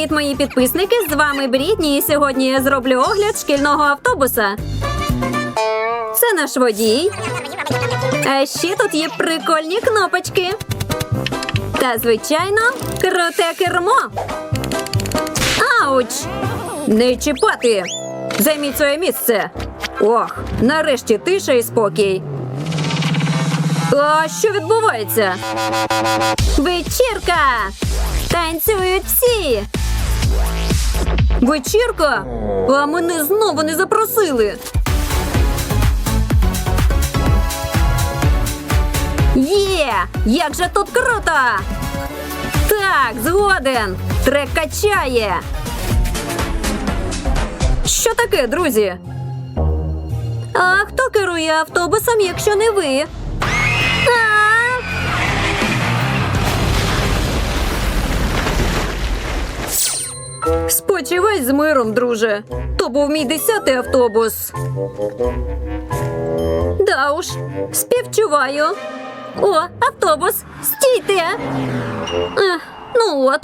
Привіт, мої підписники! З вами Брітні, і сьогодні я зроблю огляд шкільного автобуса. Це наш водій. А ще тут є прикольні кнопочки. Та, звичайно, круте кермо. Ауч! Не чіпати! Займіть своє місце. Ох, нарешті тиша і спокій. А що відбувається? Вечірка! Танцюють всі! Вечірка? А мене знову не запросили. Є! Як же тут круто! Так, згоден! Трек качає. Що таке, друзі? А хто керує автобусом, якщо не ви? А! Спочивай з миром, друже. То був мій десятий автобус. Да уж, співчуваю. О, автобус, стійте. Ех, ну от,